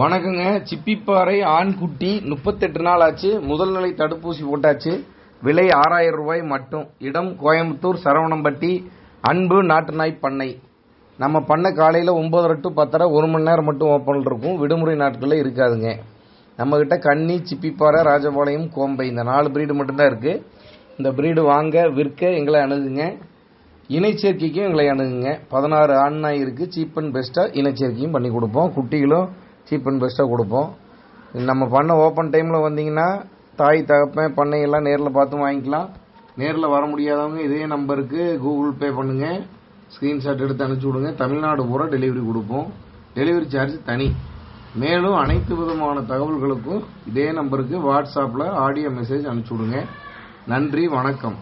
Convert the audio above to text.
வணக்கங்க. சிப்பிப்பாறை ஆண்குட்டி முப்பத்தெட்டு நாள் ஆச்சு முதல் நிலை தடுப்பூசி போட்டாச்சு. விலை ஆறாயிரம் ரூபாய் மட்டும். இடம் கோயம்புத்தூர் சரவணம்பட்டி அன்பு நாட்டு நாய் பண்ணை. நம்ம பண்ணை காலையில் ஒம்பதரை டு பத்தரை ஒரு மணி நேரம் மட்டும் ஓப்பனில் இருக்கும். விடுமுறை நாட்களில் இருக்காதுங்க. நம்மக்கிட்ட கன்னி சிப்பிப்பாறை ராஜபாளையம் கோம்பை இந்த நாலு பிரீடு மட்டும்தான் இருக்குது இந்த பிரீடு வாங்க விற்க எங்களை அணுகுங்க. இணைச்சேர்க்கைக்கும் எங்களை அணுகுங்க. பதினாறு ஆண் நாய் இருக்குது சீப் அண்ட் பெஸ்ட்டாக இணைச்சேர்க்கையும் பண்ணி கொடுப்போம். குட்டிகளும் சீப் அண்ட் பெஸ்ட்டாக கொடுப்போம். நம்ம பண்ண ஓப்பன் டைமில் வந்தீங்கன்னா தாய் தகப்பன் பண்ணையெல்லாம் நேரில் பார்த்து வாங்கிக்கலாம். நேரில் வர முடியாதவங்க இதே நம்பருக்கு கூகுள் பே பண்ணுங்கள் ஸ்க்ரீன்ஷாட் எடுத்து அனுப்பிச்சி விடுங்க. தமிழ்நாடு பூரா டெலிவரி கொடுப்போம். டெலிவரி சார்ஜ் தனி. மேலும் அனைத்து விதமான தகவல்களுக்கும் இதே நம்பருக்கு வாட்ஸ்அப்பில் ஆடியோ மெசேஜ் அனுப்பிச்சி விடுங்க. நன்றி வணக்கம்.